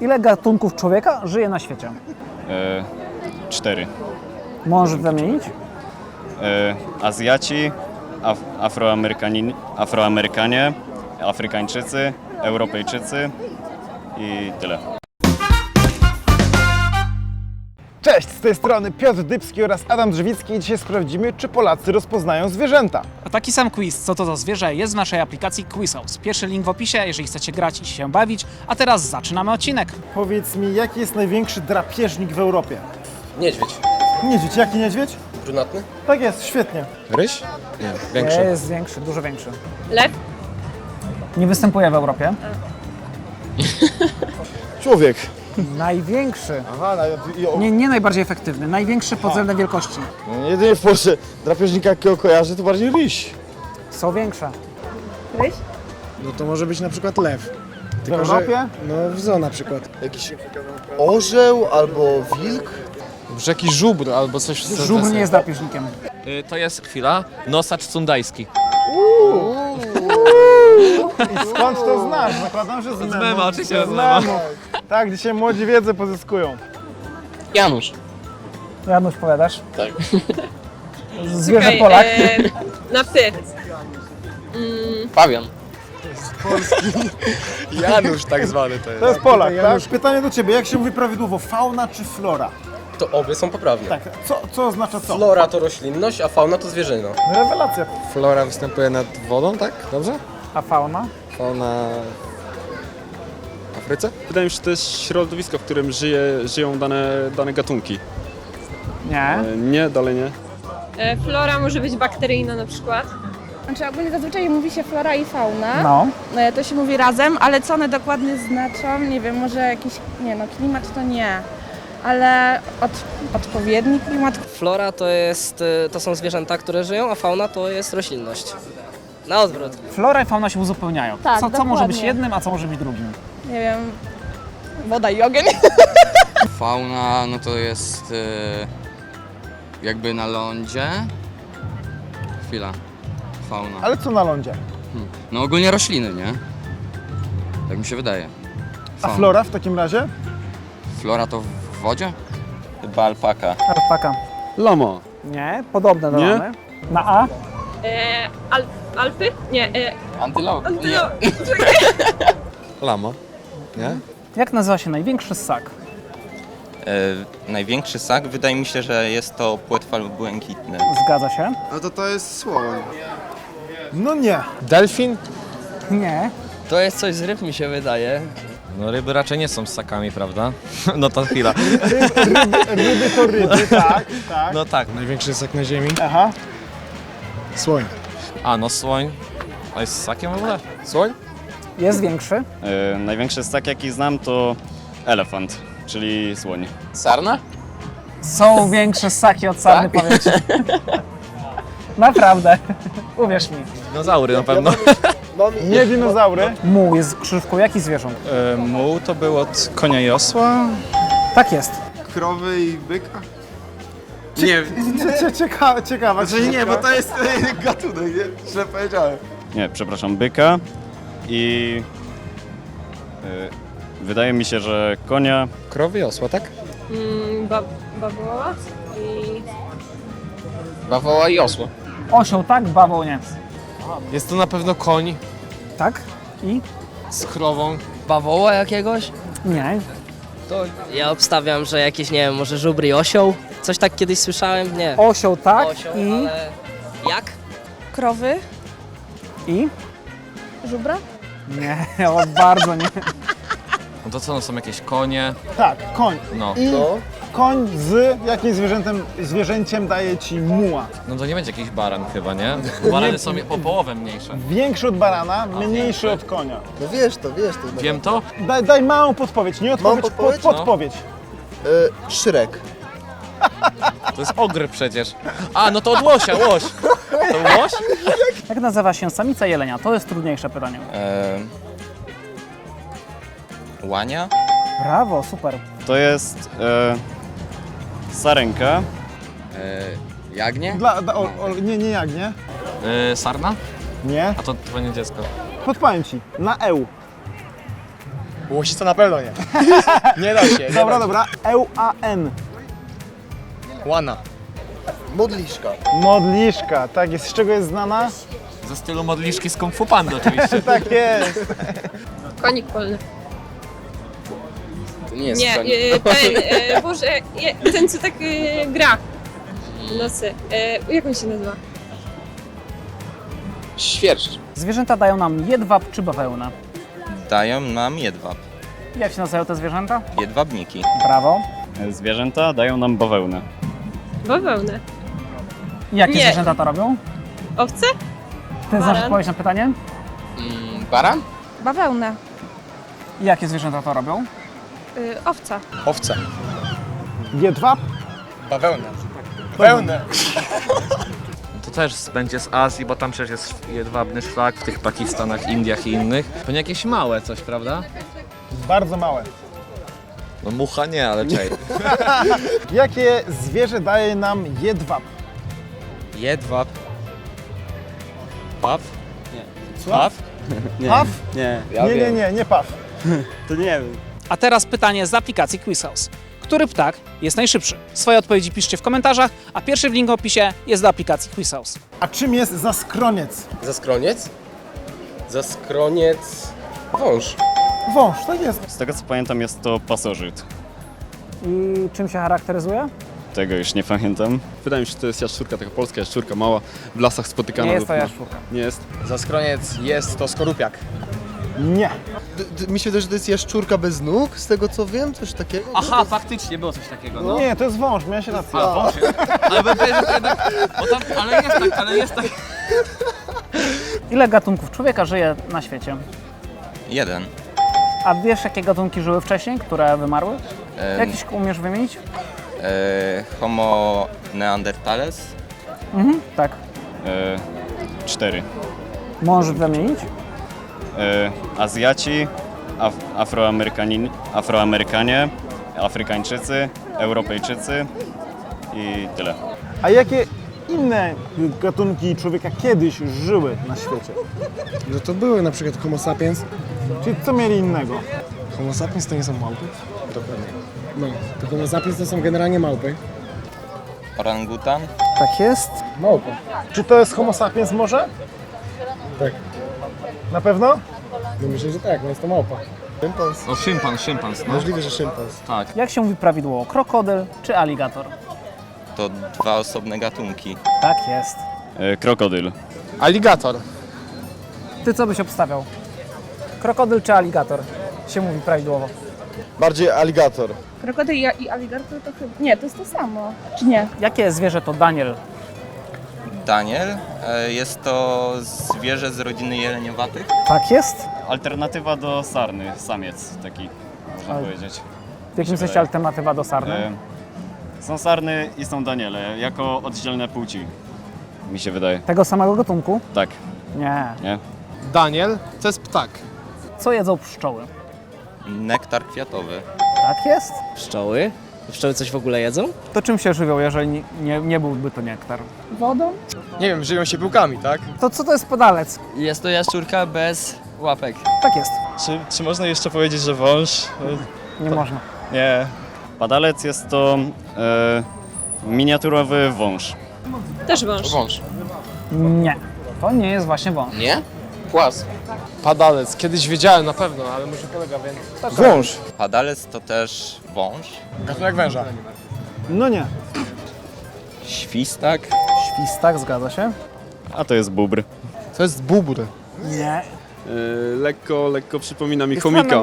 Ile gatunków człowieka żyje na świecie? E, cztery. Możesz wymienić? E, Azjaci, Af Afroamerykanie, Afroamerykanie, Afrykańczycy, Europejczycy i tyle. Cześć, z tej strony Piotr Dybski oraz Adam Drzewicki i dzisiaj sprawdzimy, czy Polacy rozpoznają zwierzęta. A taki sam quiz, co to za zwierzę, jest w naszej aplikacji Quizhouse. Pierwszy link w opisie, jeżeli chcecie grać i się bawić. A teraz zaczynamy odcinek. Powiedz mi, jaki jest największy drapieżnik w Europie? Niedźwiedź. Niedźwiedź, jaki niedźwiedź? Brunatny? Tak jest, świetnie. Ryś? Nie, większy. Jest większy, dużo większy. Lew? Nie występuje w Europie. Człowiek. Największy. Aha, Nie, nie najbardziej efektywny, największy pod względem wielkości. jedynie w Polsce drapieżnika, jakiego kojarzy, to bardziej ryś. Są większe. Ryś? No to może być na przykład lew. W Tylko, Europie? że, no w zoo na przykład. Jakiś orzeł albo wilk? Może jakiś żubr albo coś w Żubr nie jest drapieżnikiem. Y, To jest chwila. Nosacz sundajski. I skąd to znasz? Zakładam, że z memu. mema, oczywiście, Z z mema. Tak, dzisiaj młodzi wiedzę pozyskują. Janusz. Janusz, powiadasz? Tak. Zwierzę Okej, Polak. e, na psy. Pawian. Janusz tak zwany to jest. To jest Polak, tak? Pytanie do Ciebie, jak się mówi prawidłowo, fauna czy flora? To obie są poprawne. Tak, co, co oznacza co? Flora to roślinność, a fauna to zwierzyna. Rewelacja. Flora występuje nad wodą, tak? Dobrze? A fauna? Fauna... Afryce? Wydaje mi się, że to jest środowisko, w którym żyje, żyją dane, dane gatunki. Nie. E, Nie, dalej nie. E, flora może być bakteryjna na przykład. Znaczy ogólnie zazwyczaj mówi się flora i fauna. No. E, To się mówi razem, ale co one dokładnie znaczą? Nie wiem, może jakiś, nie no, klimat to nie. Ale od, odpowiedni klimat. Flora to, jest, y, to są zwierzęta, które żyją, a fauna to jest roślinność. Na odwrót. Flora i fauna się uzupełniają. Tak, co, co może być dokładnie. jednym, a co może być drugim? Nie wiem, woda i ogień. Fauna, no to jest y, jakby na lądzie. Chwila. Fauna. Ale co na lądzie? No ogólnie rośliny, nie? Tak mi się wydaje. A Fauna. flora w takim razie? Flora to w wodzie? Chyba alpaka. Alpaka. Lama. Nie, podobne do Nie? lamy. Na A? E, al, Alpy? Nie. E, Antylopa. antylo- Lama. Nie? Jak nazywa się największy ssak? E, największy sak wydaje mi się, że jest to płetwal błękitny. Zgadza się? No to to jest słoń. No nie. Delfin? Nie. To jest coś z ryb, mi się wydaje. No ryby raczej nie są ssakami, prawda? No to chwila. Ryby to ryby, tak, tak. No tak. Największy ssak na ziemi? Aha. Słoń. A no słoń. A jest ssakiem w ogóle? Słoń? Jest większy. E, największy ssak, jaki znam, to elefant, czyli słoń. Sarna? Są większe ssaki od sarny, powiem ci. Naprawdę. Uwierz mi. Dinozaury na pewno. Nie dinozaury. Muł jest krzywką jakich zwierząt? muł to był od konia i osła? Tak jest. Krowy i byka? Cie, cie, ciekawa, ciekawa. Znaczy nie, bo to jest e, gatunek, nie? Źle powiedziałem. Nie, przepraszam, byka i... E, wydaje mi się, że konia, Krowy i osła, tak? mm, ba, bawoła i... Bawoła i osło. Osioł tak, bawoł nie. Jest to na pewno koń Tak? I? z krową. Bawoła jakiegoś? Nie. To ja obstawiam, że jakieś, nie wiem, może żubr i osioł? Coś tak kiedyś słyszałem? Nie. Osioł tak Osioł, i... ale... Jak? Krowy, I? żubra. Nie, o bardzo nie. No to co, no są jakieś konie? Tak, koń. No. I koń z jakim zwierzętem, zwierzęciem daje ci muła? No to nie będzie jakiś baran chyba, nie? Barany są o połowę mniejsze. Większy od barana, mniejszy od konia. No wiesz to, wiesz to. Wiem to? Daj, daj małą podpowiedź, nie odpowiedź, podpowiedź? Pod, No. podpowiedź. E, Szrek. To jest ogr przecież. A, no to od łosia, łoś. To łoś? Jak nazywa się samica jelenia? To jest trudniejsze pytanie. e, łania. Brawo, super. To jest e, sarenka. jagnie? Dla, da, o, o, nie, nie jak, nie? Y, sarna? Nie. A to to nie dziecko. Podpowiem ci. Na eł. Łosica na pewno nie. nie da się. Dobra, dobra. EUAN. Łana. Modliszka. Modliszka, tak jest. Z czego jest znana? Ze stylu modliszki z Kung Fu Panda oczywiście. Tak jest. Konik polny. To nie jest Nie, konik. e, ten, e, Boże, je- ten co tak e, gra w nocy. E, jak on się nazywa? Świerszcz. Zwierzęta dają nam jedwab czy bawełnę. Dają nam jedwab. Jak się nazywają te zwierzęta? Jedwabniki. Brawo. E, Zwierzęta dają nam bawełnę. Bawełnę. Jakie Nie. zwierzęta to robią? Owce? Ty znasz Baran. odpowiedź na pytanie? Mm, baran? Bawełnę. I jakie zwierzęta to robią? Y, owca. Owce. Jedwab? Bawełna. Bawełnę. To też będzie z Azji, bo tam przecież jest jedwabny szlak w tych Pakistanach, Indiach i innych. Pewnie jakieś małe coś, prawda? Bardzo małe. No mucha nie, ale czej. Jakie zwierzę daje nam jedwab? Jedwab. Paw? Co? Paw? Paw? Nie. Nie, nie, nie, nie paw. To nie wiem. A teraz pytanie z aplikacji Quizhouse. Który ptak jest najszybszy? Swoje odpowiedzi piszcie w komentarzach, a pierwszy link w opisie jest do aplikacji Quizhouse. A czym jest zaskroniec? Zaskroniec? Zaskroniec... Wąż. Wąż, tak jest. Z tego co pamiętam jest to pasożyt. I czym się charakteryzuje? Tego już nie pamiętam. Wydaje mi się, że to jest jaszczurka, taka polska jaszczurka, mała, w lasach spotykana. Nie jest to lub- jaszczurka. Nie jest. Zaskroniec jest to skorupiak. Nie. D- d- mi się wydaje, że to jest jaszczurka bez nóg, z tego co wiem, coś takiego. Aha, faktycznie było coś takiego, no. Nie, to jest wąż, miałeś rację. A. Ale bym powiedział, że jednak, bo tam, ale jest tak, ale jest tak. Ile gatunków człowieka żyje na świecie? Jeden. A wiesz, jakie gatunki żyły wcześniej, które wymarły? Jakiś umiesz wymienić? E, homo neanderthales. Mhm, tak. E, cztery. Możesz wymienić? E, Azjaci, Af Afroamerykanin, Afroamerykanie, Afrykańczycy, Europejczycy i tyle. A jakie inne gatunki człowieka kiedyś żyły na świecie? No to były na przykład homo sapiens. Czyli co mieli innego? Homo sapiens to nie są małpy? Dokładnie. No, to homo sapiens to są generalnie małpy. Orangutan. Tak jest. Małpa. Czy to jest homo sapiens może? Tak. Na pewno? No myślę, że tak, no jest to małpa. Szympans. No szympan, szympans, no. Możliwe, że szympans. Tak. Jak się mówi prawidłowo? Krokodyl czy aligator? To dwa osobne gatunki. Tak jest. E, krokodyl. Aligator. Ty co byś obstawiał? Krokodyl czy aligator? Się mówi prawidłowo. Bardziej aligator. Krokodyl i, i aligator to chyba... Nie, to jest to samo. Czy nie? Jakie zwierzę to Daniel? Daniel. E, jest to zwierzę z rodziny jeleniowatych. Tak jest. Alternatywa do sarny, samiec taki, można Ale- powiedzieć. W jakim sensie alternatywa do sarny? E, są sarny i są Daniele, jako oddzielne płci. Mi się wydaje. Tego samego gatunku? Tak, Nie. nie? Daniel to jest ptak. Co jedzą pszczoły? Nektar kwiatowy. Tak jest. Pszczoły? Pszczoły coś w ogóle jedzą? To czym się żywią, jeżeli nie, nie, byłby to nektar? Wodą? Nie wiem, żyją się pyłkami, tak? To co to jest podalec? Jest to jaszczurka bez łapek. Tak jest. Czy, czy można jeszcze powiedzieć, że wąż? Nie można. Nie. Padalec jest to e, miniaturowy wąż. Też wąż. Wąż. Nie. To nie jest właśnie wąż. Nie? Płas. Padalec. Kiedyś wiedziałem na pewno, ale może kolega wie. Wąż. Padalec to też wąż. Gatunek węża. No nie. Świstak. Świstak, zgadza się. A to jest bubr. To jest bubr. Nie. E, lekko, lekko przypomina mi Jest chomika.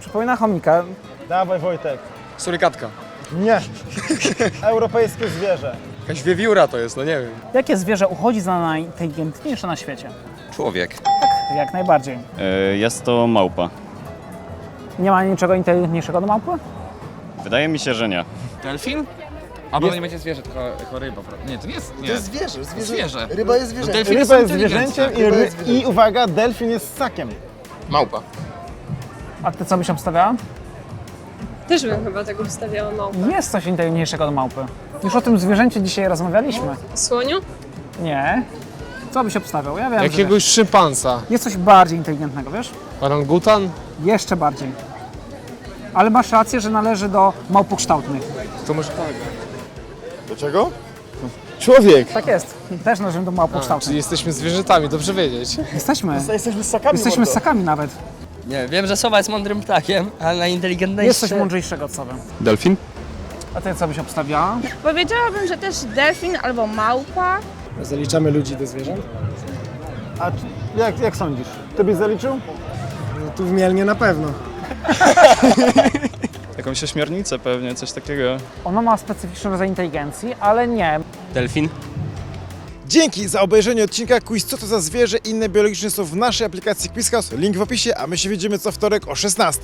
Przypomina chomika. Dawaj Wojtek. Surykatka. Nie. Europejskie zwierzę. Jakaś wiewióra to jest, no nie wiem. Jakie zwierzę uchodzi za najinteligentniejsze na świecie? Człowiek. Tak, jak najbardziej. E, jest to małpa. Nie ma niczego inteligentniejszego do małpy? Wydaje mi się, że nie. Delfin? Albo to nie będzie zwierzę, tylko, tylko ryba. prawda? Nie, to nie jest. Nie. To jest zwierzę, zwierzę. Zwierzę. Ryba jest zwierzęciem. delfiny Ryba są jest inteligentne. zwierzęciem i, Ryba ry- jest zwierzęciem. i uwaga, delfin jest ssakiem. Małpa. A ty co byś obstawiała? Też bym chyba tego wstawiała małpę. Jest coś inteligentniejszego do małpy. Już o tym zwierzęcie dzisiaj rozmawialiśmy. Słoniu? Nie. Co byś obstawiał? Ja wiem, że Jakiegoś szympansa. jest coś bardziej inteligentnego, wiesz? Orangutan? Jeszcze bardziej. Ale masz rację, że należy do małpokształtnych. To może kolega. Dlaczego? Człowiek! Tak jest. Też należymy do A, małpokształtnych. czyli jesteśmy zwierzętami, dobrze wiedzieć. Jesteśmy. Jesteśmy ssakami. Jesteśmy ssakami nawet. Nie, wiem, że sowa jest mądrym ptakiem, ale najinteligentniejszy... Jest coś mądrzejszego od sowy. Delfin? A ty co byś obstawiała? Powiedziałabym, że też delfin albo małpa. Zaliczamy ludzi do zwierząt? A czy- jak, jak sądzisz? Ty byś zaliczył? No tu w Mielnie na pewno. Jakąś ośmiornicę pewnie, coś takiego. Ono ma specyficzny rodzaj inteligencji, ale nie. Delfin? Dzięki za obejrzenie odcinka Quiz Co to za zwierzę inne biologiczne są w naszej aplikacji Quiz House. Link w opisie, a my się widzimy co wtorek o 16.